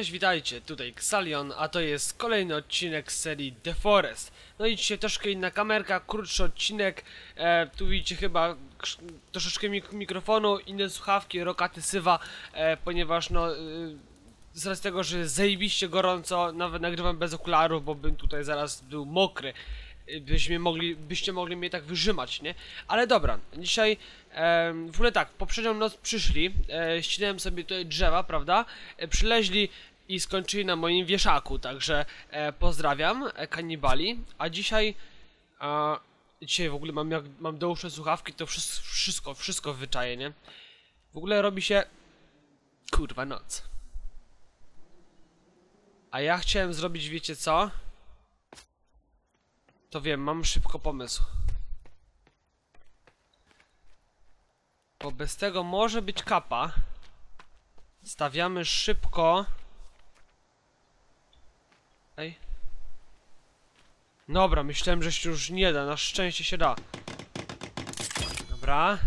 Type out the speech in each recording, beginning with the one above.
Cześć, witajcie, tutaj Xalion, a to jest kolejny odcinek z serii The Forest. No i dzisiaj troszkę inna kamerka, krótszy odcinek, e, tu widzicie chyba troszeczkę mik mikrofonu, inne słuchawki, rokaty sywa, e, ponieważ no... Y, z racji tego, że zajebiście gorąco, nawet nagrywam bez okularów, bo bym tutaj zaraz był mokry. Y, Byśmy mogli, byście mogli mnie tak wyrzymać, nie? Ale dobra, dzisiaj w ogóle tak, poprzednią noc przyszli, e, ścinałem sobie tutaj drzewa, prawda? E, przyleźli i skończyli na moim wieszaku, także e, pozdrawiam, e, kanibali. A dzisiaj, dzisiaj w ogóle mam jak mam do uszy słuchawki, to wszystko, wszystko, wszystko wyczaję, nie? W ogóle robi się, kurwa, noc. A ja chciałem zrobić, wiecie co? To wiem, mam szybko pomysł. Bo bez tego może być kapa. Stawiamy szybko. Ej. Dobra, myślałem, że się już nie da. Na szczęście się da. Dobra.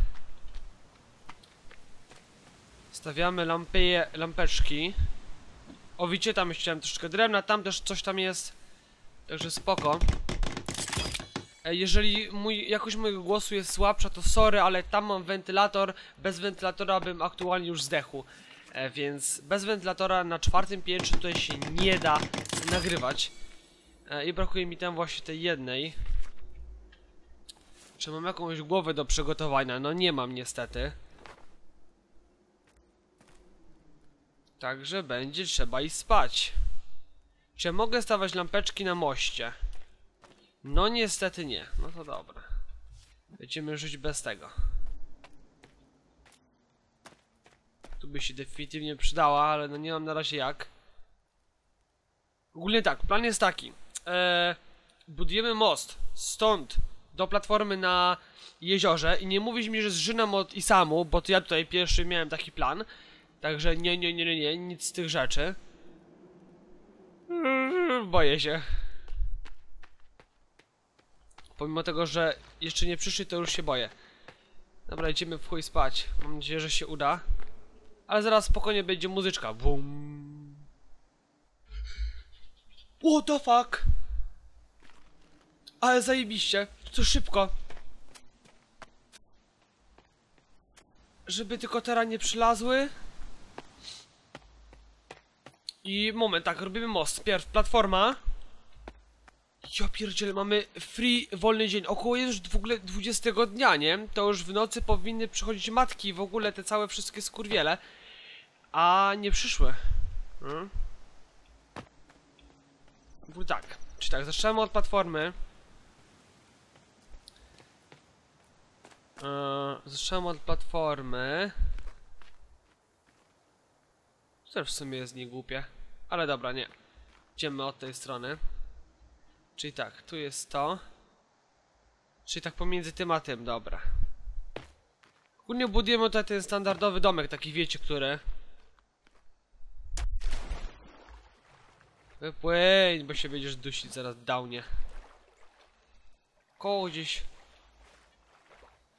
Stawiamy lampy, lampeczki. O, widzicie, tam chciałem troszeczkę drewna, tam też coś tam jest. Także spoko. Jeżeli mój, jakość mojego głosu jest słabsza, to sorry, ale tam mam wentylator. Bez wentylatora bym aktualnie już zdechł. E, więc bez wentylatora na czwartym piętrze tutaj się nie da nagrywać. E, I brakuje mi tam właśnie tej jednej. Czy mam jakąś głowę do przygotowania? No nie mam niestety. Także będzie trzeba iść spać. Czy mogę stawiać lampeczki na moście? No niestety nie. No to dobra. Będziemy żyć bez tego. Tu by się definitywnie przydała, ale no nie mam na razie jak. Ogólnie tak, plan jest taki. Eee, budujemy most stąd do platformy na jeziorze i nie mówisz mi, że zżynam od Isamu, bo to ja tutaj pierwszy miałem taki plan. Także nie, nie, nie, nie, nie, nic z tych rzeczy. Mm, Boję się. Pomimo tego, że jeszcze nie przyszli, to już się boję. Dobra, idziemy w chuj spać. Mam nadzieję, że się uda. Ale zaraz spokojnie będzie muzyczka. Bum. What the fuck? Ale zajebiście. To szybko. Żeby tylko teraz nie przylazły. I moment, tak, robimy most. Pierw platforma. Ja pierdzielę, mamy free, wolny dzień. Około już w ogóle 20 dnia, nie? To już w nocy powinny przychodzić matki w ogóle te całe wszystkie skurwiele. A nie przyszły. Hmm? Ogóle tak. Czy tak, zaczynamy od platformy. Eee, zaczynamy od platformy. To też w sumie jest niegłupie. Ale dobra, nie. Idziemy od tej strony. Czyli tak, tu jest to. Czyli tak pomiędzy tym a tym, dobra. Ogólnie budujemy tutaj ten standardowy domek, taki wiecie, który. Wypłyń, bo się będziesz dusić zaraz downie. Koło gdzieś.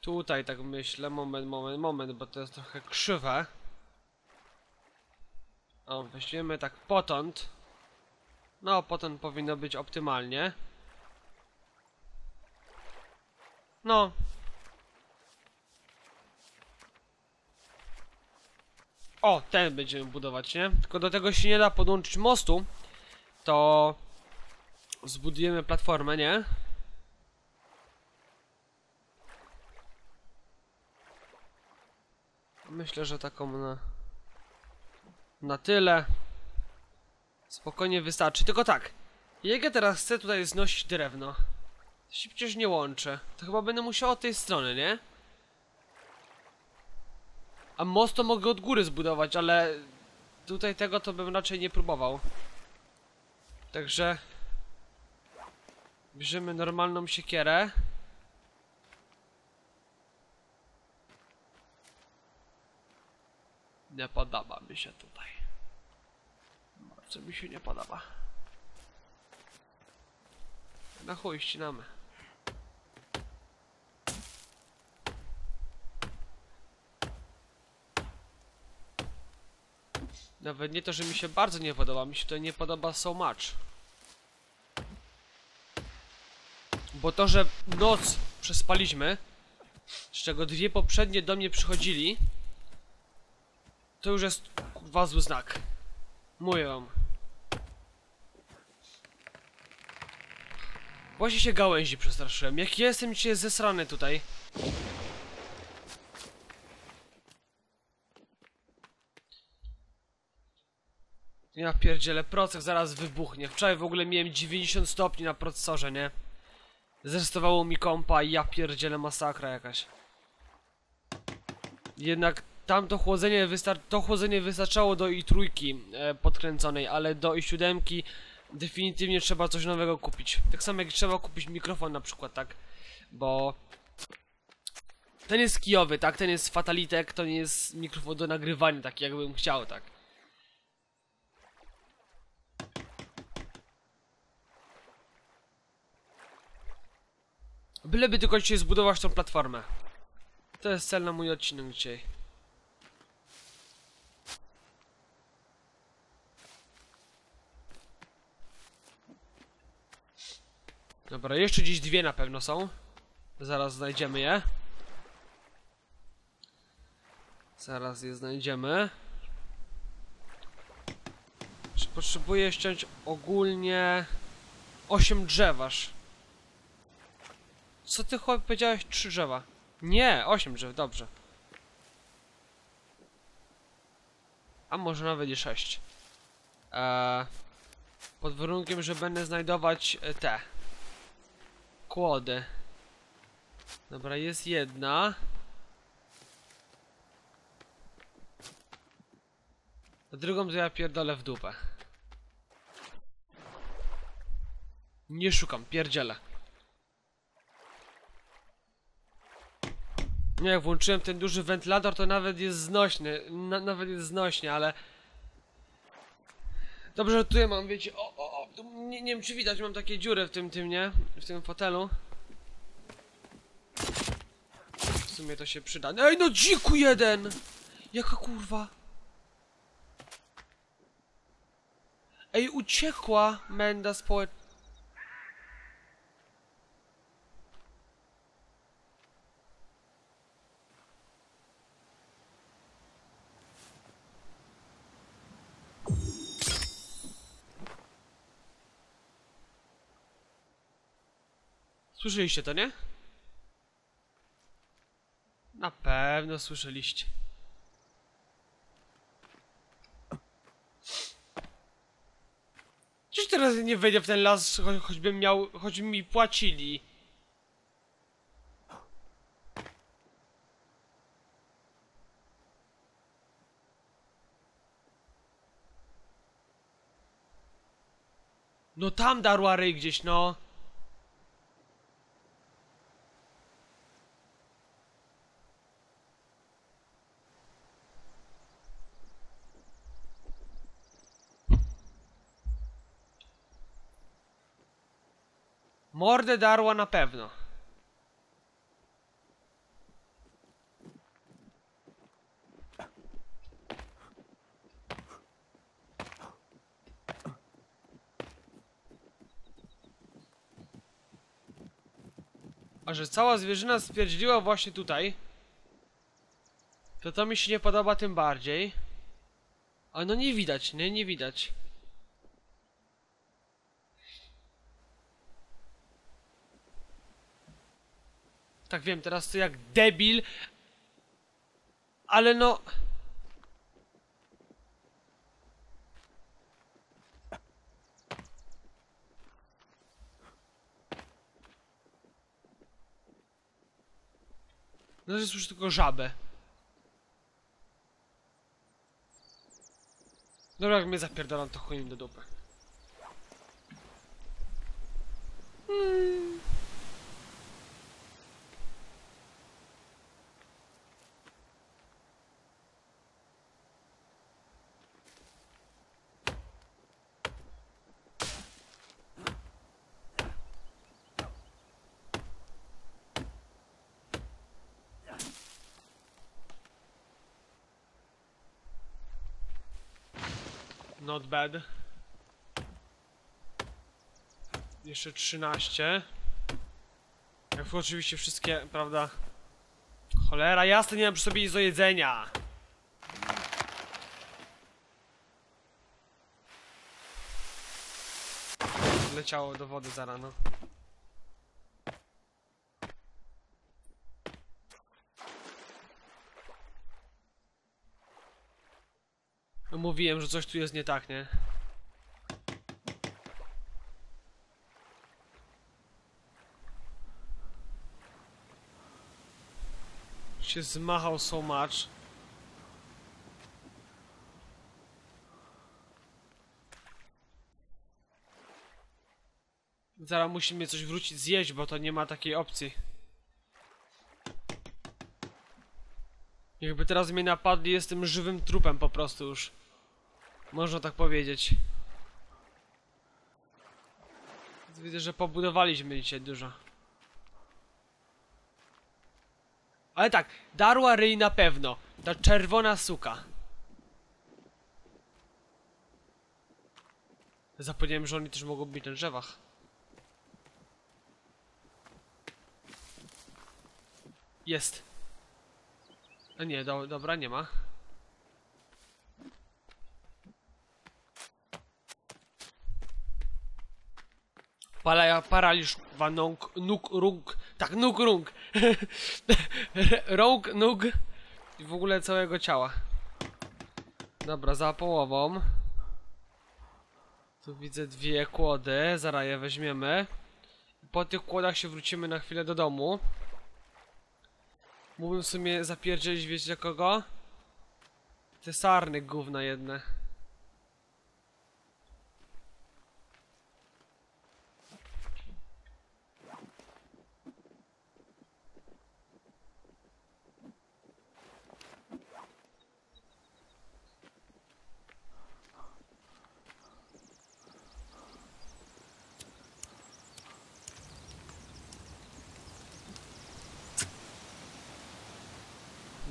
Tutaj tak myślę, moment, moment, moment, bo to jest trochę krzywe. O, weźmiemy tak potąd. No, potem powinno być optymalnie. No. O, ten będziemy budować, nie? Tylko do tego się nie da podłączyć mostu. To zbudujemy platformę, nie? Myślę, że taką na na tyle. Spokojnie wystarczy. Tylko tak. Ja teraz chcę tutaj znosić drewno? To się przecież nie łączy. To chyba będę musiał od tej strony, nie? A most to mogę od góry zbudować, ale... Tutaj tego to bym raczej nie próbował. Także... Bierzemy normalną siekierę. Nie podoba mi się tutaj. Bardzo mi się nie podoba. Na chuj ścinamy. Nawet nie to, że mi się bardzo nie podoba, mi się to nie podoba so much. Bo to, że noc przespaliśmy, z czego dwie poprzednie do mnie przychodzili, to już jest kurwa zły znak. Mówię wam. Właśnie się gałęzi przestraszyłem. Jak jestem dzisiaj zesrany tutaj. Ja pierdzielę, procek zaraz wybuchnie. Wczoraj w ogóle miałem 90 stopni na procesorze, nie? Zrestowało mi kompa i ja pierdzielę masakra jakaś. Jednak tamto chłodzenie, wystar to chłodzenie wystarczało do i trójki e, podkręconej, ale do i siódemki definitywnie trzeba coś nowego kupić. Tak samo jak trzeba kupić mikrofon na przykład, tak? Bo ten jest kijowy, tak? Ten jest fatalitek, to nie jest mikrofon do nagrywania, tak jakbym chciał, tak? Byleby tylko dzisiaj zbudować tą platformę. To jest cel na mój odcinek dzisiaj. Dobra, jeszcze dziś dwie na pewno są. Zaraz znajdziemy je. Zaraz je znajdziemy. Czy potrzebuję ściąć ogólnie 8 drzew aż. Co ty chłop powiedziałeś? Trzy drzewa. Nie, osiem drzew, dobrze. A może nawet i sześć. Eee, pod warunkiem, że będę znajdować e, te. Kłody. Dobra, jest jedna. A drugą to ja pierdolę w dupę. Nie szukam, pierdzielę. Jak włączyłem ten duży wentylator, to nawet jest znośny. Na, nawet jest znośnie, ale... Dobrze, że tutaj mam, wiecie, o, o, o, tu nie, nie wiem czy widać, mam takie dziury w tym, tym, nie? W tym fotelu. W sumie to się przyda. Ej, no dziku jeden! Jaka kurwa? Ej, uciekła menda społeczna. Słyszeliście to, nie? Na pewno słyszeliście. Czyż teraz nie wejdę w ten las, cho choćbym miał, choćby mi płacili? No tam darła ryj gdzieś, no. Mordę darła na pewno. A że cała zwierzyna stwierdziła właśnie tutaj, to to mi się nie podoba tym bardziej. A no nie widać, nie, nie widać. Tak wiem, teraz to jak debil. Ale no... No to słyszę tylko żabę. Dobra, jak mnie zapierdalam, to chuj im do dupy. Hmm. Not bad. Jeszcze 13. Jak oczywiście wszystkie, prawda? Cholera, jasne, nie mam przy sobie nic do jedzenia. Leciało do wody za rano. Mówiłem, że coś tu jest nie tak, nie? Się zmachał so much. Zaraz musimy coś wrócić zjeść, bo to nie ma takiej opcji. Jakby teraz mnie napadli, jestem żywym trupem po prostu już. Można tak powiedzieć. Widzę, że pobudowaliśmy dzisiaj dużo. Ale tak, darła ryj na pewno. Ta czerwona suka. Zapomniałem, że oni też mogą być na drzewach. Jest. A nie, do, dobra, nie ma. Pala, paraliż wanąk, nóg, rung, tak, nóg, rung. Rąk, nóg i w ogóle całego ciała. Dobra, za połową. Tu widzę dwie kłody, zaraz je weźmiemy. Po tych kłodach się wrócimy na chwilę do domu. Mógłbym w sumie zapierdzielić, wiecie kogo? Te sarny gówna jedne.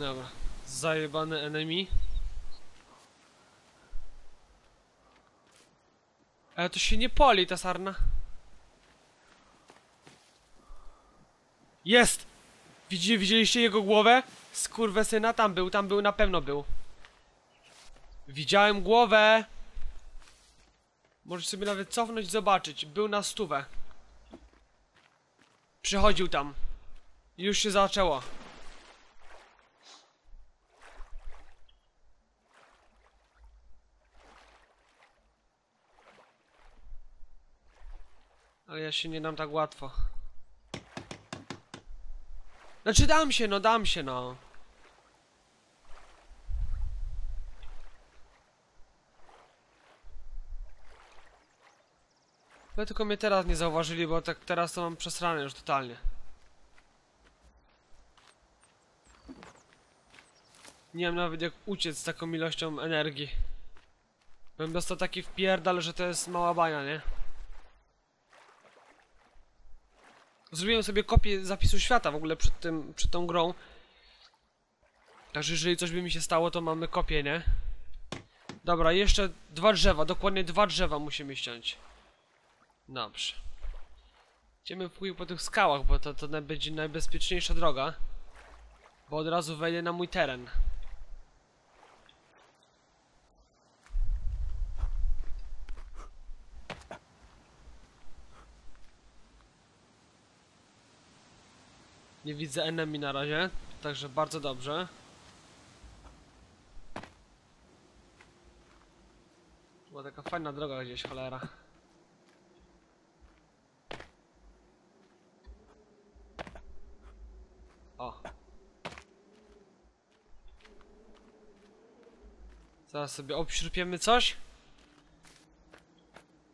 Dobra, zajebany enemy. Ale to się nie poli ta sarna. Jest! Widzi, widzieliście jego głowę? Skurwesyna tam był, tam był, na pewno był. Widziałem głowę! Możesz sobie nawet cofnąć, zobaczyć. Był na stówę. Przychodził tam. Już się zaczęło. Ale ja się nie dam tak łatwo. Znaczy dam się, no dam się, no. No tylko mnie teraz nie zauważyli, bo tak teraz to mam przesrane już totalnie. Nie wiem nawet jak uciec z taką ilością energii. Bym dostał taki wpierdal, że to jest mała bania, nie? Zrobiłem sobie kopię zapisu świata w ogóle przed tym, przed tą grą. Także jeżeli coś by mi się stało, to mamy kopię, nie? Dobra, jeszcze dwa drzewa, dokładnie dwa drzewa musimy ściąć. Dobrze. Idziemy pójść po tych skałach, bo to, to będzie najbezpieczniejsza droga. Bo od razu wejdę na mój teren. Nie widzę enemy na razie, także bardzo dobrze. Była taka fajna droga gdzieś, cholera. O. Zaraz sobie obśrupiemy coś.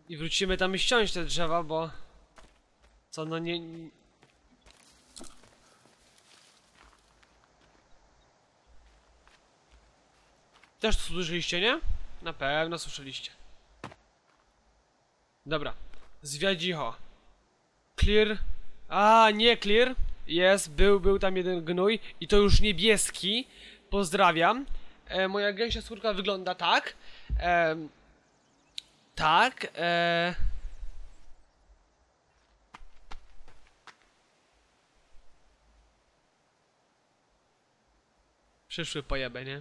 I wrócimy tam i ściąć te drzewa, bo... Co, no nie... Też to słyszeliście, nie? Na pewno słyszeliście. Dobra. Zwiadzicho. Clear. A, nie clear. Jest, był, był tam jeden gnój. I to już niebieski. Pozdrawiam. E, moja gęsia skórka wygląda tak. E, Tak, e... Przyszły pojeby, nie?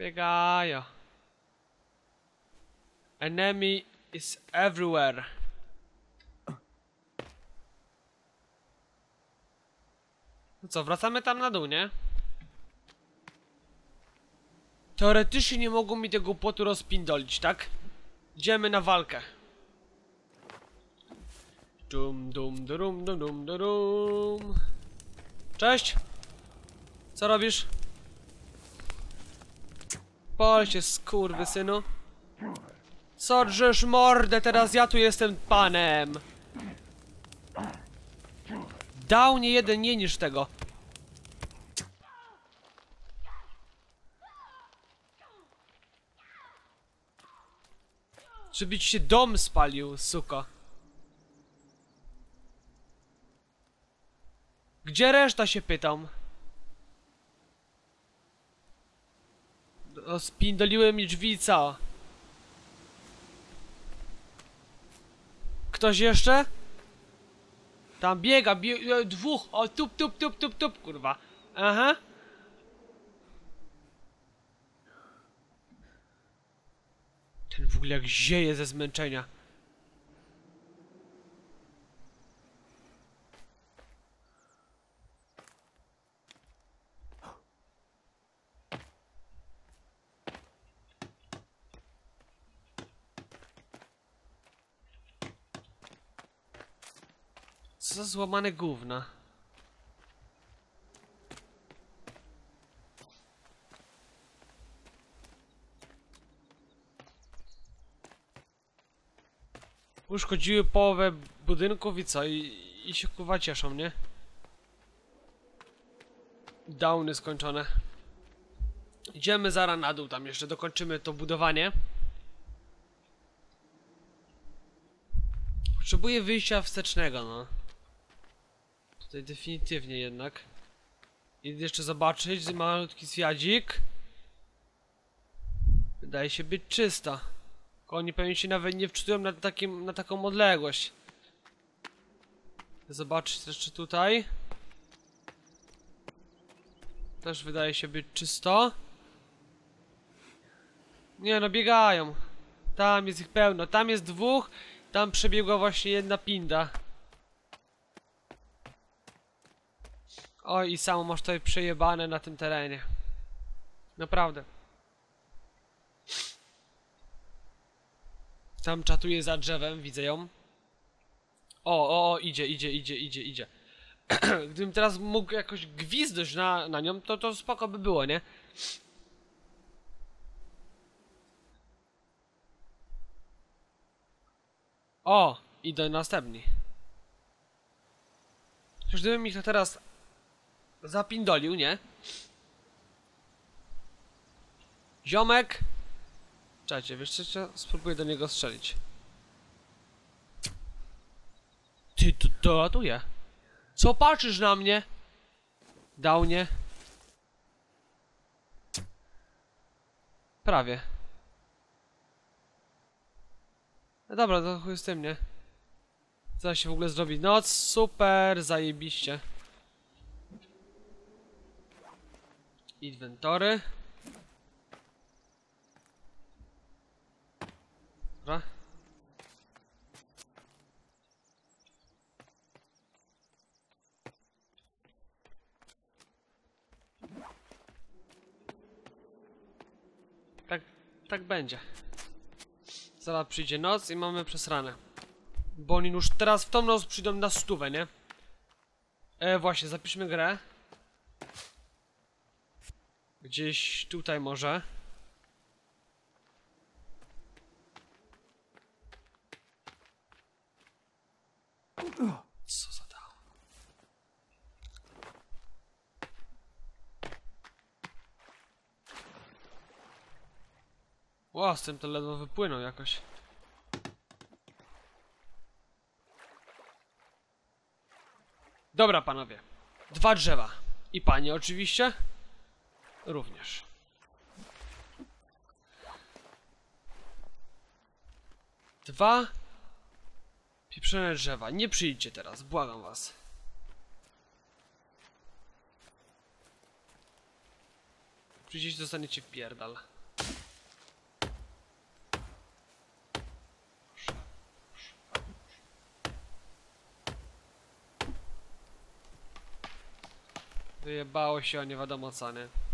Biegają. Enemy is everywhere. No co, wracamy tam na dół, nie? Teoretycznie nie mogą mi tego płotu rozpindolić, tak? Idziemy na walkę. Dum dum dum dum dum dum. Cześć! Co robisz? Pol się synu. Co drzesz mordę, teraz ja tu jestem panem. Dał nie jeden nie niż tego. Żeby ci się dom spalił, suko. Gdzie reszta się pytam? O, spindoliły mi drzwi, co? Ktoś jeszcze? Tam biega, bie dwóch, o tup, tup, tup, tup, tup, kurwa. Aha. Ten w ogóle jak zieje ze zmęczenia. Złamane gówna. Uszkodziły połowę budynków i co? I, i się kurwa cieszą, nie? Downy skończone. Idziemy zaraz na dół tam jeszcze, dokończymy to budowanie. Potrzebuję wyjścia wstecznego, no. Tutaj definitywnie jednak. Idę jeszcze zobaczyć, malutki zjadzik. Wydaje się być czysta. Oni pewnie się nawet nie wczytują na, takim, na taką odległość. Zobaczyć jeszcze tutaj. Też wydaje się być czysto. Nie no, biegają. Tam jest ich pełno. Tam jest dwóch. Tam przebiegła właśnie jedna pinda. Oj, i samo masz tutaj przejebane na tym terenie. Naprawdę. Tam czatuje za drzewem, widzę ją. O, o, o, idzie, idzie, idzie, idzie, idzie. Gdybym teraz mógł jakoś gwizdać na, na nią, to to spoko by było, nie? O, idę następni. Przecież gdybym ich to teraz zapindolił, nie? Ziomek! Czekajcie, wiesz co, spróbuję do niego strzelić. Ty, to, to latuje. Co patrzysz na mnie? Dał nie. Prawie. No dobra, to chuj z tym, nie? Co się w ogóle zrobi? No super, zajebiście. Inwentory. Dobra. Tak, tak będzie. Zaraz przyjdzie noc i mamy przesrane. Bo oni już teraz w tą noc przyjdą na stówę, nie? E, właśnie, zapiszmy grę. Gdzieś tutaj może. Co za dał? Ło, z tym to ledwo wypłynął jakoś. Dobra, panowie. Dwa drzewa. I panie oczywiście. Również. Dwa pieprzone drzewa. Nie przyjdźcie teraz, błagam was. Przyjdziecie, dostaniecie w pierdal. Wyjebało się o nie wiadomo co, nie?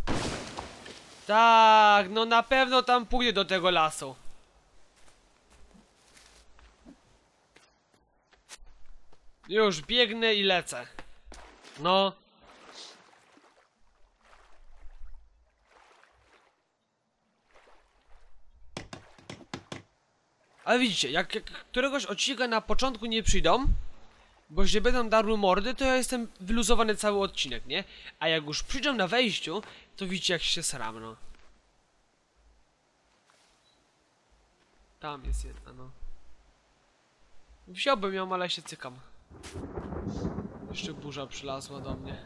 Tak, no na pewno tam pójdę do tego lasu. Już biegnę i lecę. No. Ale widzicie, jak, jak któregoś odcinka na początku nie przyjdą, bo że będą darły mordy, to ja jestem wyluzowany cały odcinek, nie? A jak już przyjdą na wejściu, to widzicie jak się sram, no. Tam jest jedna, no. Wziąłbym ją, ale się cykam. Jeszcze burza przylazła do mnie.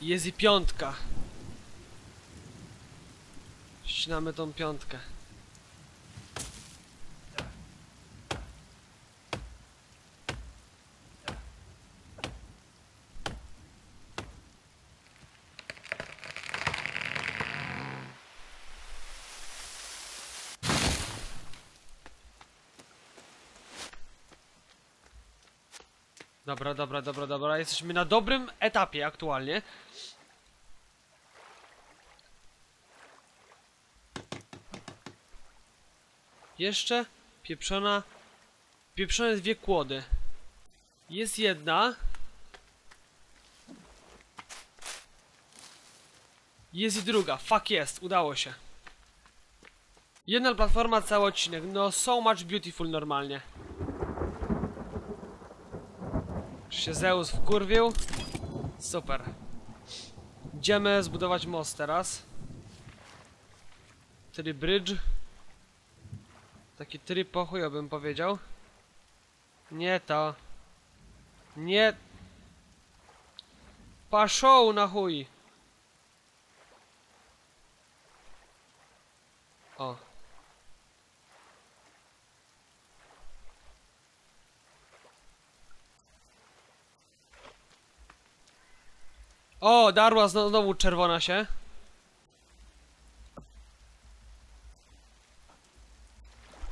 Jest i piątka. Ścinamy tą piątkę. Dobra, dobra, dobra, dobra. Jesteśmy na dobrym etapie aktualnie. Jeszcze pieprzona... Pieprzone dwie kłody. Jest jedna. Jest i druga. Fuck jest, udało się. Jedna platforma, cały odcinek. No, so much beautiful normalnie. Czy się Zeus wkurwił? Super. Idziemy zbudować most teraz. Czyli bridge. Taki tryb pochuj, bym powiedział. Nie to. Nie. Paszą na chuj. O. O, darła znowu, czerwona się.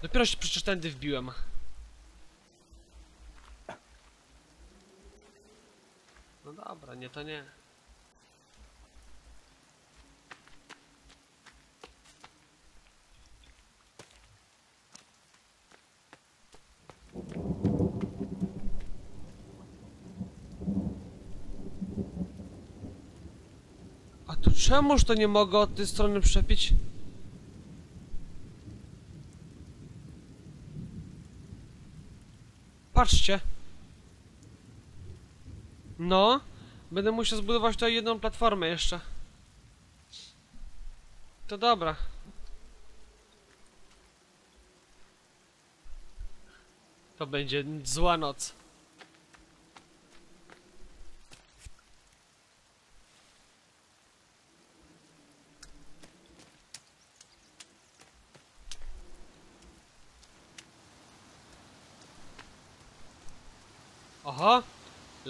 Dopiero się przecież tędy wbiłem. No dobra, nie to nie. A tu czemuż to nie mogę od tej strony przepić? Patrzcie. No, będę musiał zbudować tutaj jedną platformę jeszcze. To dobra. To będzie zła noc.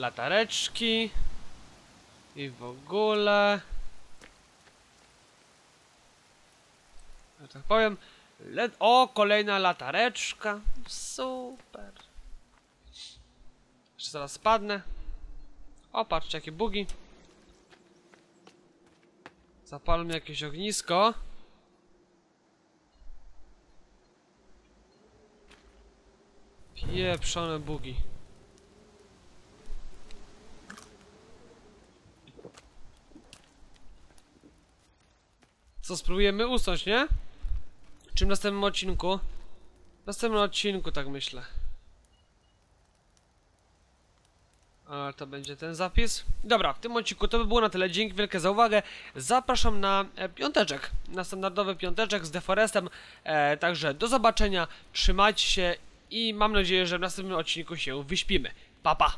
Latareczki i w ogóle. Ja tak powiem. O, kolejna latareczka. Super. Jeszcze zaraz spadnę. O, patrzcie, jakie bugi. Zapalmy jakieś ognisko. Pieprzone bugi. Co, spróbujemy usunąć, nie? Czy w następnym odcinku? W następnym odcinku, tak myślę. A to będzie ten zapis. Dobra, w tym odcinku to by było na tyle. Dzięki wielkie za uwagę. Zapraszam na e, piąteczek, na standardowy piąteczek z Deforestem. E, także do zobaczenia, trzymajcie się i mam nadzieję, że w następnym odcinku się wyśpimy. Pa, pa!